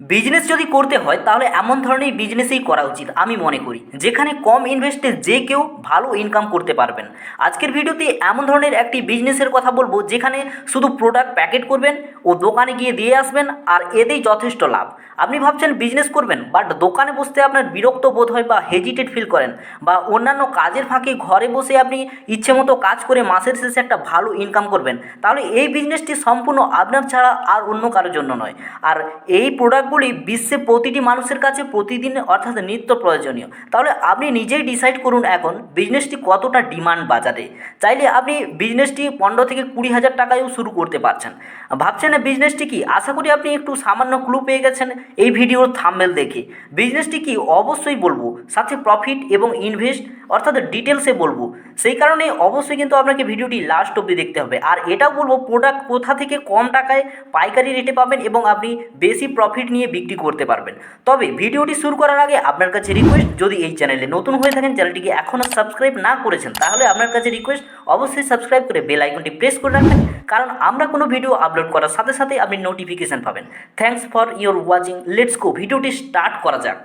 Business যদি করতে হয়, তাহলে এমন ধরনের বিজনেসই করা উচিত, আমি মনে করি। যেখানে কম ইনভেস্টে যে কেউ ভালো ইনকাম করতে পারবেন। আজকের ভিডিওতে এমন ধরনের একটি বিজনেসের কথা বলব, যেখানে শুধু প্রোডাক্ট প্যাকেট করবেন ও দোকানে গিয়ে দিয়ে আসবেন, আর এতেই যথেষ্ট লাভ। আপনি ভাবছেন বিজনেস করবেন বাট দোকানে বসতে আপনার বিরক্ত বোধ হয় বা হেজিটেট ফিল করেন, বা অন্যান্য কাজের ফাঁকে ঘরে বসে আপনি ইচ্ছে মতো কাজ করে মাসের শেষে একটা ভালো ইনকাম করবেন, তাহলে এই বিজনেসটি সম্পূর্ণ আপনার ছাড়া আর অন্য কারোর জন্য নয়। আর এই প্রোডাক্টগুলি বিশ্বে প্রতিটি মানুষের কাছে প্রতিদিন অর্থাৎ নিত্য প্রয়োজনীয়। তাহলে আপনি নিজেই ডিসাইড করুন এখন বিজনেসটি কতটা ডিমান্ড বাজারে। চাইলে আপনি বিজনেসটি পনেরো থেকে কুড়ি হাজার টাকায়ও শুরু করতে পারছেন। ভাবছেন বিজনেসটি কি? আশা করি আপনি একটু সামান্য ক্লু পেয়ে গেছেন এই ভিডিওর থাম্বেল দেখে। বিজনেসটি কি? অবশ্যই বলব। সাথে প্রফিট এবং ইনভেস্ট অর্থাৎ ডিটেলসে বলব। সেই কারণে অবশ্যই কিন্তু আপনাকে ভিডিওটি লাস্ট অবধি দেখতে হবে। আর এটাও বলব প্রোডাক্ট কোথা থেকে কম টাকায় পাইকারি রেটে পাবেন এবং আপনি বেশি প্রফিট নিয়ে বিক্রি করতে পারবেন। তবে ভিডিওটি শুরু করার আগে আপনার কাছে রিকোয়েস্ট যদি এই চ্যানেলে নতুন হয়ে থাকেন চ্যানেলটিকে এখনও সাবস্ক্রাইব না করেছেন, তাহলে আপনার কাছে রিকোয়েস্ট অবশ্যই সাবস্ক্রাইব করে বেল আইকনটি প্রেস করে রাখবেন। কারণ আমরা কোনো ভিডিও আপলোড করার সাথে সাথে আপনি নোটিফিকেশান পাবেন। Thanks for your watching let's go ভিডিওটি স্টার্ট করা যাক।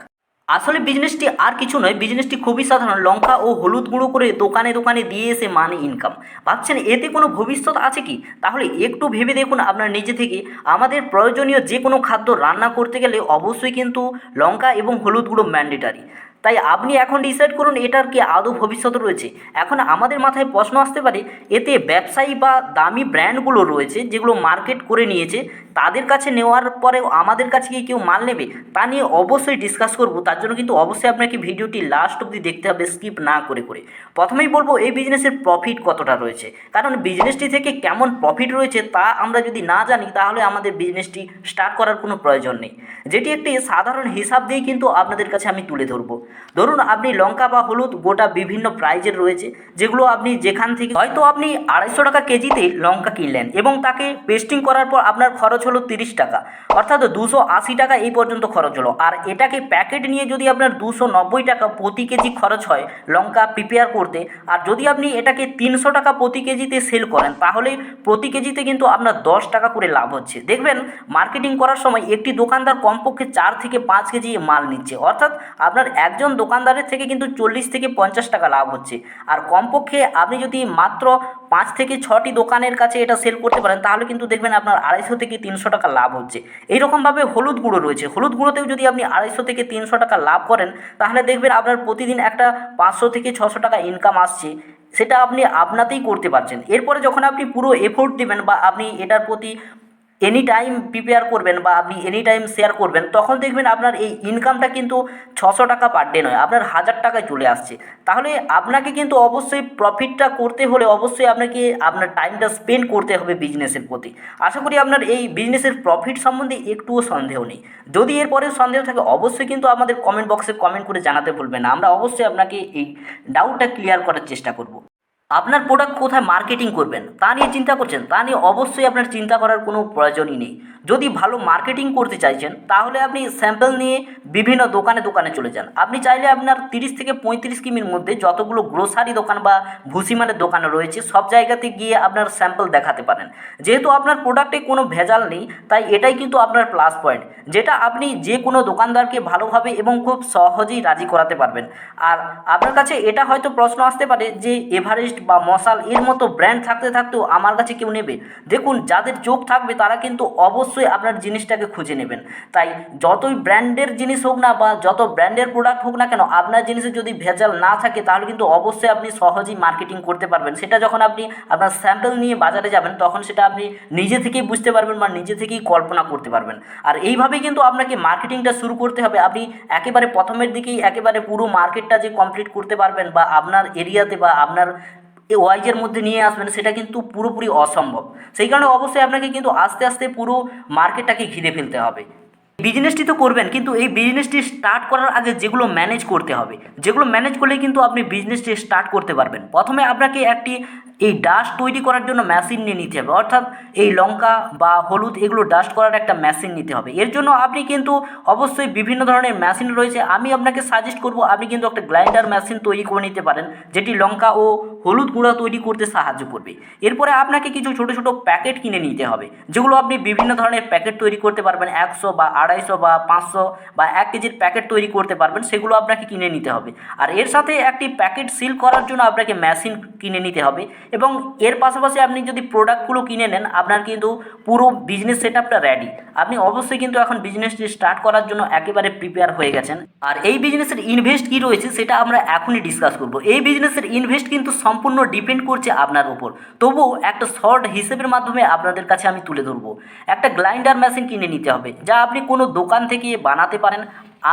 আসলে বিজনেসটি আর কিছু নয় বিজনেসটি খুবই সাধারণ। লঙ্কা ও হলুদ গুঁড়ো করে দোকানে দোকানে দিয়ে এসে মানি ইনকাম ভাবছেন এতে কোনো ভবিষ্যৎ আছে কি? তাহলে একটু ভেবে দেখুন আপনার নিজে থেকে। আমাদের প্রয়োজনীয় যে কোনো খাদ্য রান্না করতে গেলে অবশ্যই কিন্তু লঙ্কা এবং হলুদ গুঁড়ো ম্যান্ডেটারি তাই আপনি এখন ডিসাইড করুন এটার কি আদৌ ভবিষ্যৎ রয়েছে। এখন আমাদের মাথায় প্রশ্ন আসতে পারে, এতে ব্যবসায়ী বা দামি ব্র্যান্ডগুলো রয়েছে যেগুলো মার্কেট করে নিয়েছে, তাদের কাছে নেওয়ার পরেও আমাদের কাছে কি কেউ মাল নেবে? তা নিয়ে অবশ্যই ডিসকাস করব। তার জন্য কিন্তু অবশ্যই আপনাকে ভিডিওটি লাস্ট অবধি দেখতে হবে স্কিপ না করে করে। প্রথমেই বলব, এই বিজনেসের প্রফিট কতটা রয়েছে? কারণ বিজনেসটি থেকে কেমন প্রফিট রয়েছে তা আমরা যদি না জানি, তাহলে আমাদের বিজনেসটি স্টার্ট করার কোনো প্রয়োজন নেই। যেটি একটি সাধারণ হিসাব দিয়েই কিন্তু আপনাদের কাছে আমি তুলে ধরবো। ধরুন আপনি লঙ্কা বা হলুদ গোটা বিভিন্ন প্রাইজের রয়েছে, যেগুলো আপনি যেখান থেকে হয়তো আপনি আড়াইশো টাকা কেজিতে লঙ্কা কিনলেন এবং তাকে পেস্টিং করার পর আপনার খরচ হলো তিরিশ টাকা, অর্থাৎ দুশো আশি টাকা এই পর্যন্ত খরচ হলো। আর এটাকে প্যাকেট নিয়ে যদি আপনার দুশো নব্বই টাকা প্রতি কেজি খরচ হয় লঙ্কা প্রিপেয়ার করতে, আর যদি আপনি এটাকে তিনশো টাকা প্রতি কেজিতে সেল করেন, তাহলে প্রতি কেজিতে কিন্তু আপনার দশ টাকা করে লাভ হচ্ছে। দেখবেন মার্কেটিং করার সময় একটি দোকানদার কমপক্ষে চার থেকে পাঁচ কেজি মাল নিচ্ছে, অর্থাৎ আপনার একজন দোকানদারের থেকে কিন্তু চল্লিশ থেকে পঞ্চাশ টাকা লাভ হচ্ছে। আর কমপক্ষে আপনি যদি মাত্র পাঁচ থেকে ছটি দোকানের কাছে এটা সেল করতে পারেন, তাহলে কিন্তু দেখবেন আপনার আড়াইশো থেকে তিনশো টাকা লাভ হচ্ছে। এইরকমভাবে হলুদ গুঁড়ো রয়েছে। হলুদ গুঁড়োতেও যদি আপনি আড়াইশো থেকে তিনশো টাকা লাভ করেন, তাহলে দেখবেন আপনার প্রতিদিন একটা পাঁচশো থেকে ছশো টাকা ইনকাম আসছে। সেটা আপনি আপনাতেই করতে পারছেন। এরপরে যখন আপনি পুরো এফোর্ট দেবেন বা আপনি এটার প্রতি এনি টাইম প্রিপেয়ার করবেন বা আপনি এনি টাইম শেয়ার করবেন, তখন দেখবেন আপনার এই ইনকামটা কিন্তু ছশো টাকা পার ডে নয়, আপনার হাজার টাকায় চলে আসছে। তাহলে আপনাকে কিন্তু অবশ্যই প্রফিটটা করতে হলে অবশ্যই আপনাকে আপনার টাইমটা স্পেন্ড করতে হবে বিজনেসের প্রতি। আশা করি আপনার এই বিজনেসের প্রফিট সম্বন্ধে একটুও সন্দেহ নেই। যদি এরপরে সন্দেহ থাকে, অবশ্যই কিন্তু আমাদের কমেন্ট বক্সে কমেন্ট করে জানাতে ভুলবেন না। আমরা অবশ্যই আপনাকে এই ডাউটটা ক্লিয়ার করার চেষ্টা করব। আপনার প্রোডাক্ট কোথায় মার্কেটিং করবেন, তা নিয়ে চিন্তা করছেন, তা নিয়ে অবশ্যই আপনার চিন্তা করার কোনো প্রয়োজনই নেই। যদি ভালো মার্কেটিং করতে চাইছেন, তাহলে আপনি স্যাম্পল নিয়ে বিভিন্ন দোকানে দোকানে চলে যান। আপনি চাইলে আপনার তিরিশ থেকে পঁয়ত্রিশ কিমির মধ্যে যতগুলো গ্রোসারি দোকান বা ভুসিমানের দোকান রয়েছে, সব জায়গাতে গিয়ে আপনার স্যাম্পল দেখাতে পারেন। যেহেতু আপনার প্রোডাক্টে কোনো ভেজাল নেই, তাই এটাই কিন্তু আপনার প্লাস পয়েন্ট যেটা আপনি যে কোনো দোকানদারকে ভালোভাবে এবং খুব সহজেই রাজি করাতে পারবেন। আর আপনার কাছে এটা হয়তো প্রশ্ন আসতে পারে যে এভারেস্ট বা মশাল এর মতো ব্র্যান্ড থাকতে থাকতেও আমার কাছে কেউ নেবে? দেখুন, যাদের চোখ থাকবে তারা কিন্তু অবশ্যই আপনার জিনিসটাকে খুঁজে নেবেন। তাই যতই ব্র্যান্ডের জিনিস হোক না বা যত ব্র্যান্ডের প্রোডাক্ট হোক না কেন, আপনার জিনিসে যদি ভেজাল না থাকে, তাহলে কিন্তু অবশ্যই আপনি সহজেই মার্কেটিং করতে পারবেন। সেটা যখন আপনি আপনার স্যাম্পল নিয়ে বাজারে যাবেন, তখন সেটা আপনি নিজে থেকেই বুঝতে পারবেন বা নিজে থেকেই কল্পনা করতে পারবেন। আর এইভাবেই কিন্তু আপনাকে মার্কেটিংটা শুরু করতে হবে। আপনি একেবারে প্রথমের দিকেই একেবারে পুরো মার্কেটটা যে কমপ্লিট করতে পারবেন বা আপনার এরিয়াতে বা আপনার এ ওয়াইজের মধ্যে নিয়ে আসবেন, সেটা কিন্তু পুরোপুরি অসম্ভব। সেই কারণে অবশ্যই আপনাকে কিন্তু আস্তে আস্তে পুরো মার্কেটটাকে ঘিরে ফেলতে হবে। বিজনেসটি তো করবেন, কিন্তু এই বিজনেসটি স্টার্ট করার আগে যেগুলো ম্যানেজ করতে হবে, যেগুলো ম্যানেজ করলে কিন্তু আপনি বিজনেসটি স্টার্ট করতে পারবেন। প্রথমে আপনাকে একটি এই ডাস্ট তৈরি করার জন্য মেশিন নিয়ে নিতে হবে। অর্থাৎ এই লঙ্কা বা হলুদ এগুলো ডাস্ট করার একটা মেশিন নিতে হবে। এর জন্য আপনি কিন্তু অবশ্যই বিভিন্ন ধরনের মেশিন রয়েছে। আমি আপনাকে সাজেস্ট করব, আপনি কিন্তু একটা গ্রাইন্ডার মেশিন তৈরি করে নিতে পারেন, যেটি লঙ্কা ও হলুদ গুঁড়া তৈরি করতে সাহায্য করবে। এরপরে আপনাকে কিছু ছোটো ছোটো প্যাকেট কিনে নিতে হবে, যেগুলো আপনি বিভিন্ন ধরনের প্যাকেট তৈরি করতে পারবেন। একশো বা আড়াইশো বা পাঁচশো বা এক কেজির প্যাকেট তৈরি করতে পারবেন, সেগুলো আপনাকে কিনে নিতে হবে। আর এর সাথে একটি প্যাকেট সিল করার জন্য আপনাকে মেশিন কিনে নিতে হবে। এবং এর পাশাপাশি আপনি যদি প্রোডাক্টগুলো কিনে নেন, আপনার কিন্তু পুরো বিজনেস সেট আপটা রেডি আপনি অবশ্যই কিন্তু এখন বিজনেসটি স্টার্ট করার জন্য একেবারে প্রিপেয়ার হয়ে গেছেন। আর এই বিজনেসের ইনভেস্ট কী রয়েছে, সেটা আমরা এখনই ডিসকাস করব। এই বিজনেসের ইনভেস্ট কিন্তু সম্পূর্ণ ডিপেন্ড করছে আপনার উপর। তবুও একটা শর্ট হিসেবের মাধ্যমে আপনাদের কাছে আমি তুলে ধরবো। একটা গ্রাইন্ডার মেশিন কিনে নিতে হবে, যা আপনি কোনো দোকান থেকে বানাতে পারেন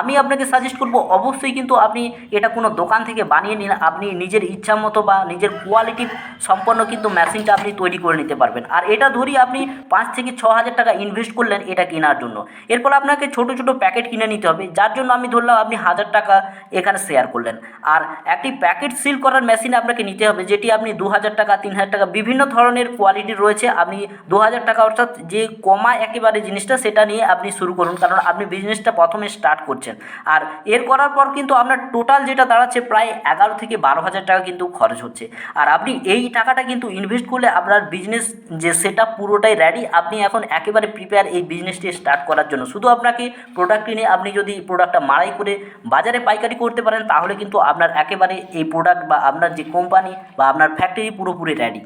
আমি আপনাকে সাজেস্ট করব, অবশ্যই কিন্তু আপনি এটা কোনো দোকান থেকে বানিয়ে নিন। আপনি নিজের ইচ্ছা মতো বা নিজের কোয়ালিটি সম্পন্ন কিন্তু মেশিনটা আপনি তৈরি করে নিতে পারবেন। আর এটা ধরি আপনি পাঁচ থেকে ছ হাজার টাকা ইনভেস্ট করলেন এটা কেনার জন্য। এরপর আপনাকে ছোট ছোট প্যাকেট কিনে নিতে হবে, যার জন্য আমি ধরলাম আপনি হাজার টাকা এখানে শেয়ার করলেন। আর একটি প্যাকেট সিল করার মেশিন আপনাকে নিতে হবে, যেটি আপনি দু হাজার টাকা, তিন হাজার টাকা বিভিন্ন ধরনের কোয়ালিটি রয়েছে। আপনি দু হাজার টাকা অর্থাৎ যে কমা একেবারে জিনিসটা, সেটা নিয়ে আপনি শুরু করুন। কারণ আপনি বিজনেসটা প্রথমে স্টার্ট করছেন। আর এর করার পর কিন্তু আপনার টোটাল যেটা দাঁড়াচ্ছে প্রায় এগারো থেকে বারো হাজার টাকা কিন্তু খরচ হচ্ছে। আর আপনি এই টাকাটা কিন্তু ইনভেস্ট করলে আপনার বিজনেস যে সেটা পুরোটাই রেডি আপনি এখন একেবারে প্রিপেয়ার এই বিজনেসটি স্টার্ট করার জন্য। শুধু আপনাকে প্রোডাক্ট কিনে আপনি যদি প্রোডাক্টটা মাড়াই করে বাজারে পাইকারি করতে পারেন, তাহলে কিন্তু আপনার একেবারে এই প্রোডাক্ট বা আপনার যে কোম্পানি বা আপনার ফ্যাক্টরি পুরোপুরি রেডি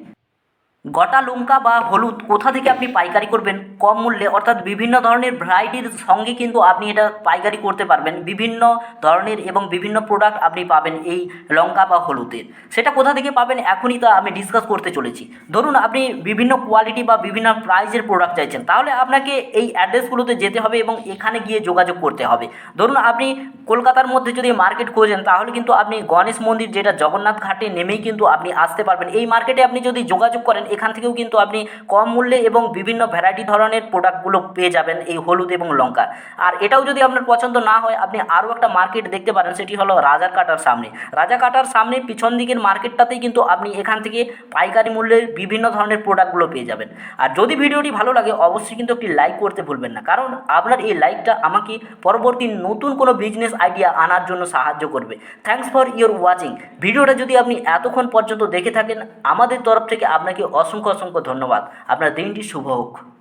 গোটা লঙ্কা বা হলুদ কোথা থেকে আপনি পাইকারি করবেন? কম মূল্যে, অর্থাৎ বিভিন্ন ধরনের ভ্যারাইটির সঙ্গে কিন্তু আপনি এটা পাইকারি করতে পারবেন। বিভিন্ন ধরনের এবং বিভিন্ন প্রোডাক্ট আপনি পাবেন এই লঙ্কা বা হলুদের। সেটা কোথা থেকে পাবেন এখনই তা আমি ডিসকাস করতে চলেছি। ধরুন আপনি বিভিন্ন কোয়ালিটি বা বিভিন্ন প্রাইজের প্রোডাক্ট চাইছেন, তাহলে আপনাকে এই অ্যাড্রেসগুলোতে যেতে হবে এবং এখানে গিয়ে যোগাযোগ করতে হবে। ধরুন আপনি কলকাতার মধ্যে যদি মার্কেট খোঁজেন, তাহলে কিন্তু আপনি গণেশ মন্দির যেটা জগন্নাথ ঘাটে নেমেই কিন্তু আপনি আসতে পারবেন। এই মার্কেটে আপনি যদি যোগাযোগ করেন এখান থেকেও কিন্তু আপনি কম মূল্যে এবং বিভিন্ন ভ্যারাইটি ধরনের প্রোডাক্টগুলো পেয়ে যাবেন এই হলুদ এবং লঙ্কা। আর এটাও যদি আপনার পছন্দ না হয়, আপনি আরও একটা মার্কেট দেখতে পারেন, সেটি হলো রাজার কাটার সামনে। রাজা কাটার সামনে পিছন দিকের মার্কেটটাতেই কিন্তু আপনি এখান থেকে পাইকারি মূল্যে বিভিন্ন ধরনের প্রোডাক্টগুলো পেয়ে যাবেন। আর যদি ভিডিওটি ভালো লাগে, অবশ্যই কিন্তু একটি লাইক করতে ভুলবেন না, কারণ আপনার এই লাইকটা আমাকে পরবর্তী নতুন কোনো বিজনেস আইডিয়া আনার জন্য সাহায্য করবে। থ্যাঙ্কস ফর ইয়োর ওয়াচিং ভিডিওটা যদি আপনি এতক্ষণ পর্যন্ত দেখে থাকেন, আমাদের তরফ থেকে আপনাকে অসংখ্য অসংখ্য ধন্যবাদ। আপনার দিনটি শুভ হোক।